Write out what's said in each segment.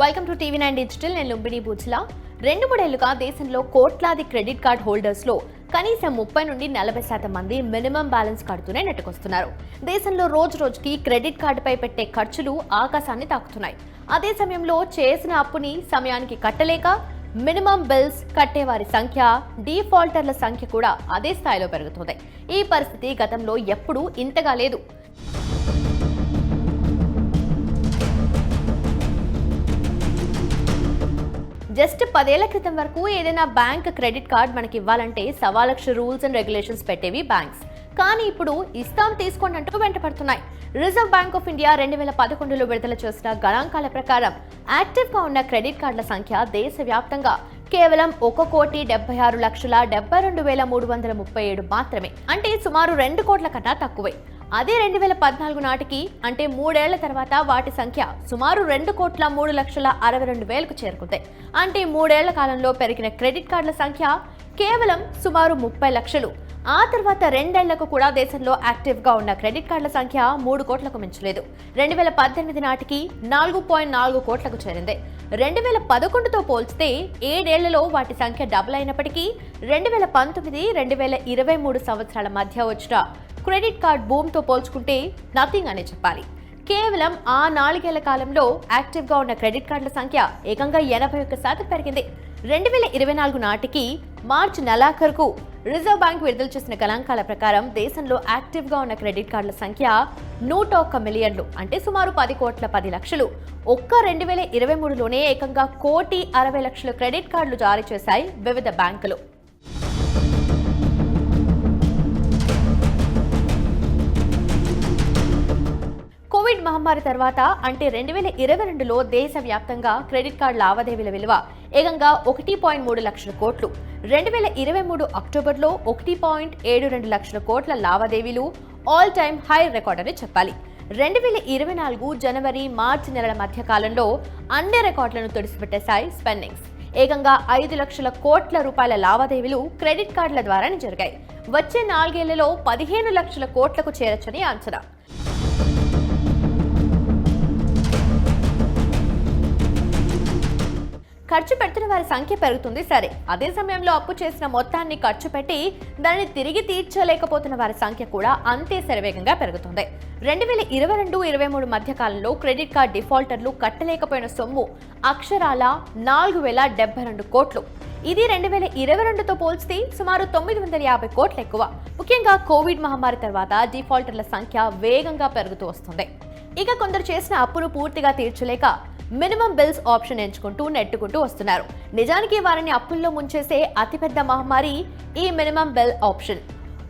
Welcome to TV nine digital నేను లుంబిని బూచ్లా రెండు మూడేళ్ళుగా దేశంలో కోట్లాది క్రెడిట్ కార్డ్ హోల్డర్స్లో కనీసం ముప్పై నుండి నలభై శాతం మంది మినిమం బ్యాలెన్స్ కడుతూనే నెట్టుకొస్తున్నారు. దేశంలో రోజు రోజుకి క్రెడిట్ కార్డుపై పెట్టే ఖర్చులు ఆకాశాన్ని తాకుతున్నాయి. అదే సమయంలో చేసిన అప్పుని సమయానికి కట్టలేక మినిమం బిల్స్ కట్టేవారి సంఖ్య డీఫాల్టర్ల సంఖ్య కూడా అదే స్థాయిలో పెరుగుతుంది. ఈ పరిస్థితి గతంలో ఎప్పుడూ ఇంతగా లేదు. జస్ట్ పదేళ్ళ క్రితం వరకు ఏదైనా బ్యాంక్ క్రెడిట్ కార్డ్ మనకి ఇవ్వాలంటే సవా లక్ష రూల్స్ అండ్ రెగ్యులేషన్స్ పెట్టేవి బ్యాంక్స్. కానీ ఇప్పుడు ఇస్తాం తీసుకోండి అంటూ వెంటపడుతున్నాయి రిజర్వ్ బ్యాంక్ ఆఫ్ ఇండియా రెండు వేల పదకొండులో విడుదల చేసిన గణాంకాల ప్రకారం యాక్టివ్గా ఉన్న క్రెడిట్ కార్డుల సంఖ్య దేశవ్యాప్తంగా కేవలం ఒక కోటి డెబ్బై ఆరు లక్షల డెబ్బై రెండు వేల మూడు వందల ముప్పై ఏడు మాత్రమే. అంటే సుమారు రెండు కోట్ల కన్నా తక్కువే. అదే రెండు వేల పద్నాలుగు నాటికి అంటే మూడేళ్ళ తర్వాత వాటి సంఖ్య సుమారు రెండు కోట్ల మూడు లక్షల అరవై రెండు వేలకు చేరుకుంది. అంటే మూడేళ్ళ కాలంలో పెరిగిన క్రెడిట్ కార్డుల సంఖ్య కేవలం సుమారు ముప్పై లక్షలు. ఆ తర్వాత రెండేళ్ళకు కూడా దేశంలో యాక్టివ్గా ఉన్న క్రెడిట్ కార్డుల సంఖ్య మూడు కోట్లకు మించలేదు. రెండు వేల పద్దెనిమిది నాటికి నాలుగు పాయింట్ నాలుగు కోట్లకు చేరింది. రెండు వేల పదకొండుతో పోల్చితే ఏడేళ్ళలో వాటి సంఖ్య డబుల్ అయినప్పటికీ రెండు వేల పంతొమ్మిది రెండు వేల ఇరవై మూడు సంవత్సరాల మధ్య వచ్చిన క్రెడిట్ కార్డ్ బూమ్తో పోల్చుకుంటే నథింగ్ అనే చెప్పాలి. కేవలం ఆ నాలుగేళ్ళ కాలంలో యాక్టివ్గా ఉన్న క్రెడిట్ కార్డుల సంఖ్య ఏకంగా ఎనభై ఒక్క శాతం పెరిగింది. రెండు వేల ఇరవై నాలుగు నాటికి మార్చి నెలాఖరుకు రిజర్వ్ బ్యాంక్ విడుదల చేసిన గణాంకాల ప్రకారం దేశంలో యాక్టివ్గా ఉన్న క్రెడిట్ కార్డుల సంఖ్య నూట ఒక్క మిలియన్లు అంటే సుమారు పది కోట్ల పది లక్షలు. ఒక్క రెండు వేల ఇరవై మూడులోనే ఏకంగా కోటి అరవై లక్షల క్రెడిట్ కార్డులు జారీ చేశాయి వివిధ బ్యాంకులు. కోవిడ్ మహమ్మారి తర్వాత అంటే రెండు వేల ఇరవై రెండులో దేశవ్యాప్తంగా క్రెడిట్ కార్డు లావాదేవీల విలువ ఏకంగా ఒకటి పాయింట్ మూడు లక్షల కోట్లు. రెండు వేల ఇరవై మూడు అక్టోబర్లో ఒకటి పాయింట్ ఏడు రెండు లక్షల కోట్ల లావాదేవీలు ఆల్ టైమ్ హై రికార్డ్ అని చెప్పాలి. రెండు వేల ఇరవై నాలుగు జనవరి మార్చి నెలల మధ్య కాలంలో అన్ని రికార్డులను తుడిసిపెట్టేశాయి స్పెండింగ్స్. ఏకంగా ఐదు లక్షల కోట్ల రూపాయల లావాదేవీలు క్రెడిట్ కార్డుల ద్వారానే జరిగాయి. వచ్చే నాలుగేళ్ళలో పదిహేను లక్షల కోట్లకు చేరొచ్చని అంచనా. ఖర్చు పెడుతున్న వారి సంఖ్య పెరుగుతుంది. సరే అదే సమయంలో అప్పు చేసిన మొత్తాన్ని ఖర్చు పెట్టి దానిని తిరిగి తీర్చలేకపోతున్న వారి సంఖ్య కూడా అంతే శరవేగంగా పెరుగుతుంది. రెండు వేల ఇరవై రెండు ఇరవై మూడు మధ్య కాలంలో క్రెడిట్ కార్డ్ డిఫాల్టర్లు కట్టలేకపోయిన సొమ్ము అక్షరాల నాలుగు వేల డెబ్బై రెండు కోట్లు. ఇది రెండు వేల ఇరవై రెండుతో పోల్చితే సుమారు తొమ్మిది వందల యాభై కోట్లు ఎక్కువ. ముఖ్యంగా కోవిడ్ మహమ్మారి తర్వాత డిఫాల్టర్ల సంఖ్య వేగంగా పెరుగుతూ వస్తుంది. ఇక కొందరు చేసిన అప్పును పూర్తిగా తీర్చలేక మినిమం బిల్స్ ఆప్షన్ ఎంచుకుంటూ నెట్టుకుంటూ వస్తున్నారు. నిజానికి వారిని అప్పుల్లో ముంచేసే అతిపెద్ద మహమ్మారి ఈ మినిమం బిల్ ఆప్షన్.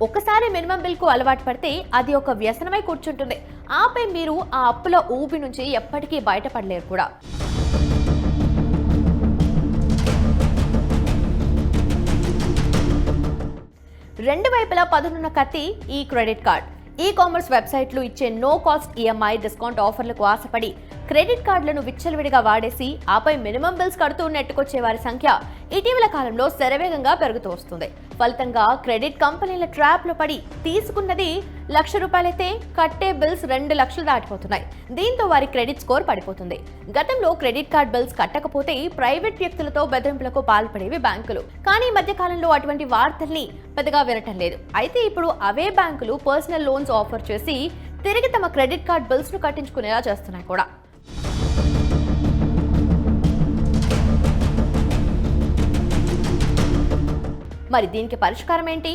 ఒక్కసారి మినిమం బిల్కు అలవాటు పడితే అది ఒక వ్యసనమై కూర్చుంటుంది. ఆపై మీరు ఆ అప్పుల ఊపి నుంచి ఎప్పటికీ బయటపడలేరు కూడా. రెండు వైపులా పదునున్న కత్తి ఈ క్రెడిట్ కార్డ్. ఈ కామర్స్ వెబ్సైట్లు ఇచ్చే నో కాస్ట్ ఈఎంఐ డిస్కౌంట్ ఆఫర్లకు ఆశపడి క్రెడిట్ కార్డులను విచ్చలవిడిగా వాడేసి ఆపై మినిమం బిల్స్ కడుతూ నెట్టుకొచ్చే వారి సంఖ్య ఇటీవల కాలంలో శరవేగంగా పెరుగుతూ వస్తుంది. ఫలితంగా క్రెడిట్ కంపెనీల ట్రాప్లో పడి తీసుకున్నది లక్ష రూపాయలైతే కట్టే బిల్స్ రెండు లక్షలు దాటిపోతున్నాయి. దీంతో వారి క్రెడిట్ స్కోర్ పడిపోతుంది. గతంలో క్రెడిట్ కార్డ్ బిల్స్ కట్టకపోతే ప్రైవేట్ వ్యక్తులతో బెదిరింపులకు పాల్పడేవి బ్యాంకులు. కానీ ఈ మధ్య కాలంలో అటువంటి వార్తల్ని పెద్దగా వినటం లేదు. అయితే ఇప్పుడు అవే బ్యాంకులు పర్సనల్ లోన్స్ ఆఫర్ చేసి తిరిగి తమ క్రెడిట్ కార్డ్ బిల్స్ను కట్టించుకునేలా చేస్తున్నాయి కూడా. మరి దీనికి పరిష్కారం ఏంటి?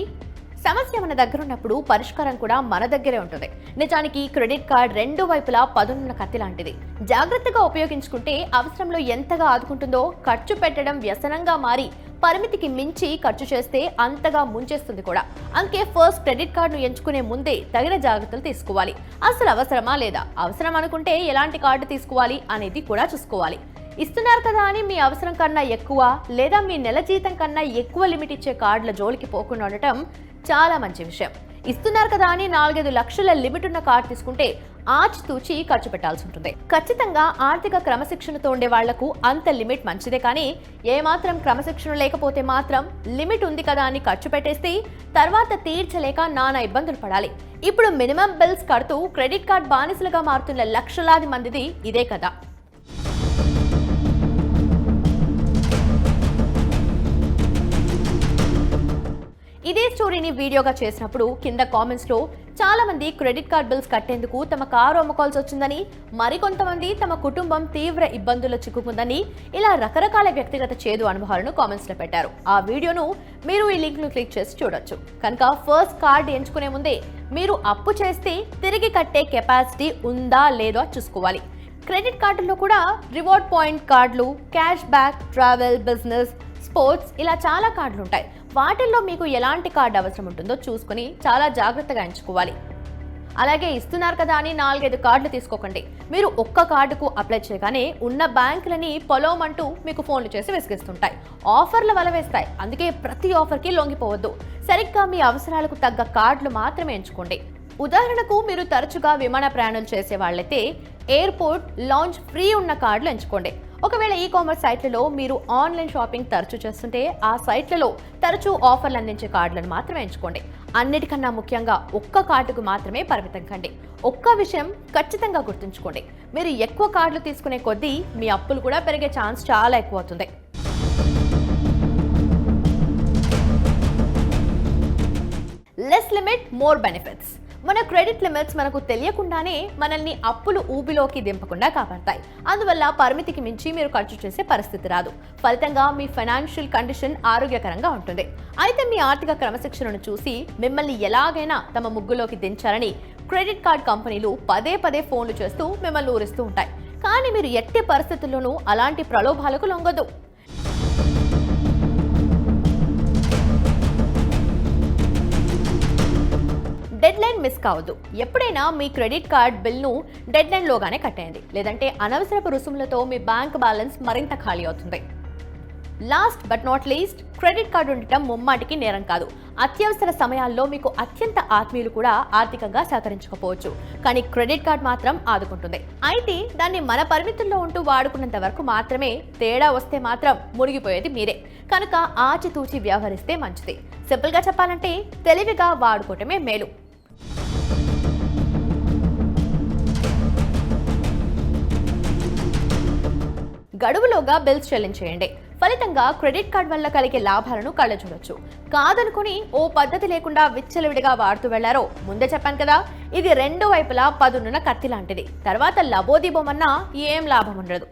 సమస్య మన దగ్గర ఉన్నప్పుడు పరిష్కారం కూడా మన దగ్గరే ఉంటుంది. నిజానికి క్రెడిట్ కార్డ్ రెండు వైపులా పదునున్న కత్తి లాంటిది. జాగ్రత్తగా ఉపయోగించుకుంటే అవసరంలో ఎంతగా ఆదుకుంటుందో ఖర్చు పెట్టడం వ్యసనంగా మారి పరిమితికి మించి ఖర్చు చేస్తే అంతగా ముంచేస్తుంది కూడా. అందుకే ఫస్ట్ క్రెడిట్ కార్డును ఎంచుకునే ముందే తగిన జాగ్రత్తలు తీసుకోవాలి. అసలు అవసరమా లేదా? అవసరం అనుకుంటే ఎలాంటి కార్డు తీసుకోవాలి అనేది కూడా చూసుకోవాలి. ఇస్తున్నారు కదా అని మీ అవసరం కన్నా ఎక్కువ లేదా మీ నెల జీతం కన్నా ఎక్కువ లిమిట్ ఇచ్చే కార్డుల జోలికి పోకుండా ఉండటం చాలా మంచి విషయం. ఇస్తున్నారు కదా అని నాలుగైదు లక్షల లిమిట్ ఉన్న కార్డు తీసుకుంటే ఆచితూచి ఖర్చు పెట్టాల్సి ఉంటుంది. ఖచ్చితంగా ఆర్థిక క్రమశిక్షణతో ఉండే వాళ్ళకు అంత లిమిట్ మంచిదే కానీ ఏమాత్రం క్రమశిక్షణ లేకపోతే మాత్రం లిమిట్ ఉంది కదా అని ఖర్చు పెట్టేస్తే తర్వాత తీర్చలేక నానా ఇబ్బందులు పడాలి. ఇప్పుడు మినిమం బిల్స్ కడుతూ క్రెడిట్ కార్డ్ బానిసలుగా మారుతున్న లక్షలాది మందిది ఇదే కదా. ఇదే స్టోరీని వీడియోగా చేసినప్పుడు కింద కామెంట్స్లో చాలామంది చాలా మంది క్రెడిట్ కార్డ్ బిల్స్ కట్టేందుకు తమ కారు అమ్ముకోవాల్సి వచ్చిందని మరికొంతమంది తమ కుటుంబం తీవ్ర ఇబ్బందుల్లో చిక్కుకుందని ఇలా రకరకాల వ్యక్తిగత చేదు అనుభవాలను కామెంట్స్లో పెట్టారు. ఆ వీడియోను మీరు ఈ లింక్ను క్లిక్ చేసి చూడొచ్చు. కనుక ఫస్ట్ కార్డ్ ఎంచుకునే ముందే మీరు అప్పు చేస్తే తిరిగి కట్టే కెపాసిటీ ఉందా లేదో చూసుకోవాలి. క్రెడిట్ కార్డుల్లో కూడా రివార్డ్ పాయింట్ కార్డులు cash back travel business sports ఇలా చాలా కార్డులు ఉంటాయి వాటిల్లో మీకు ఎలాంటి కార్డు అవసరం ఉంటుందో చూసుకుని చాలా జాగ్రత్తగా ఎంచుకోవాలి. అలాగే ఇస్తున్నారు కదా అని నాలుగైదు కార్డులు తీసుకోకండి. మీరు ఒక్క కార్డుకు అప్లై చేయగానే ఉన్న బ్యాంకులని పొలవమంటూ మీకు ఫోన్లు చేసి విసిగిస్తుంటాయి. ఆఫర్లు వల వేస్తాయి. అందుకే ప్రతి ఆఫర్కి లొంగిపోవద్దు. సరిగ్గా మీ అవసరాలకు తగ్గ కార్డులు మాత్రమే ఎంచుకోండి. ఉదాహరణకు మీరు తరచుగా విమాన ప్రయాణాలు చేసే వాళ్ళైతే ఎయిర్పోర్ట్ లాంచ్ ఫ్రీ ఉన్న కార్డులు ఎంచుకోండి. ఒకవేళ ఈ కామర్స్ సైట్లలో మీరు ఆన్లైన్ షాపింగ్ తరచూ చేస్తుంటే ఆ సైట్లలో తరచూ ఆఫర్లు అందించే కార్డులను మాత్రమే ఎంచుకోండి. అన్నిటికన్నా ముఖ్యంగా ఒక్క కార్డుకు మాత్రమే పరిమితం కండి. ఒక్క విషయం ఖచ్చితంగా గుర్తుంచుకోండి. మీరు ఎక్కువ కార్డులు తీసుకునే కొద్దీ మీ అప్పులు కూడా పెరిగే ఛాన్స్ చాలా ఎక్కువ అవుతుంది లెస్ లిమిట్ మోర్ బెనిఫిట్స్ మన క్రెడిట్ లిమిట్స్ మనకు తెలియకుండానే మనల్ని అప్పులు ఊబిలోకి దింపకుండా కాపాడతాయి. అందువల్ల పరిమితికి మించి మీరు ఖర్చు చేసే పరిస్థితి రాదు. ఫలితంగా మీ ఫైనాన్షియల్ కండిషన్ ఆరోగ్యకరంగా ఉంటుంది. అయితే మీ ఆర్థిక క్రమశిక్షణను చూసి మిమ్మల్ని ఎలాగైనా తమ ముగ్గులోకి దించాలని క్రెడిట్ కార్డ్ కంపెనీలు పదే పదే ఫోన్లు చేస్తూ మిమ్మల్ని ఊరిస్తూ ఉంటాయి. కానీ మీరు ఎట్టి పరిస్థితుల్లోనూ అలాంటి ప్రలోభాలకు లొంగదు. ఆప్షన్ మిస్ కావద్దు. ఎప్పుడైనా మీ క్రెడిట్ కార్డ్ బిల్ను డెడ్ లైన్ లోగానే కట్టేయండి. లేదంటే అనవసరపు రుసుములతో మీ బ్యాంక్ బ్యాలెన్స్ మరింత ఖాళీ అవుతుంది. Last but not least credit card ఉండటం ముమ్మాటికి నేరం కాదు. అత్యవసర సమయాల్లో మీకు అత్యంత ఆత్మీయులు కూడా ఆర్థికంగా సహకరించకపోవచ్చు. కానీ క్రెడిట్ కార్డ్ మాత్రం ఆదుకుంటుంది. అయితే దాన్ని మన పరిమితుల్లో ఉంటూ వాడుకున్నంత వరకు మాత్రమే తేడా వస్తే మాత్రం మునిగిపోయేది మీరే. కనుక ఆచితూచి వ్యవహరిస్తే మంచిది. సింపుల్గా చెప్పాలంటే తెలివిగా వాడుకోవటమే మేలు. గడువులోగా బిల్స్ చెల్లించేయండి. ఫలితంగా క్రెడిట్ కార్డ్ వల్ల కలిగే లాభాలను కళ్ళ చూడొచ్చు కాదనుకుని ఓ పద్ధతి లేకుండా విచ్చలవిడిగా వాడుతూ వెళ్ళారో? ముందే చెప్పాను కదా ఇది రెండు వైపులా పదునున్న కత్తి లాంటిది. తర్వాత లబోదిబోమన్నా ఏం లాభం ఉండదు.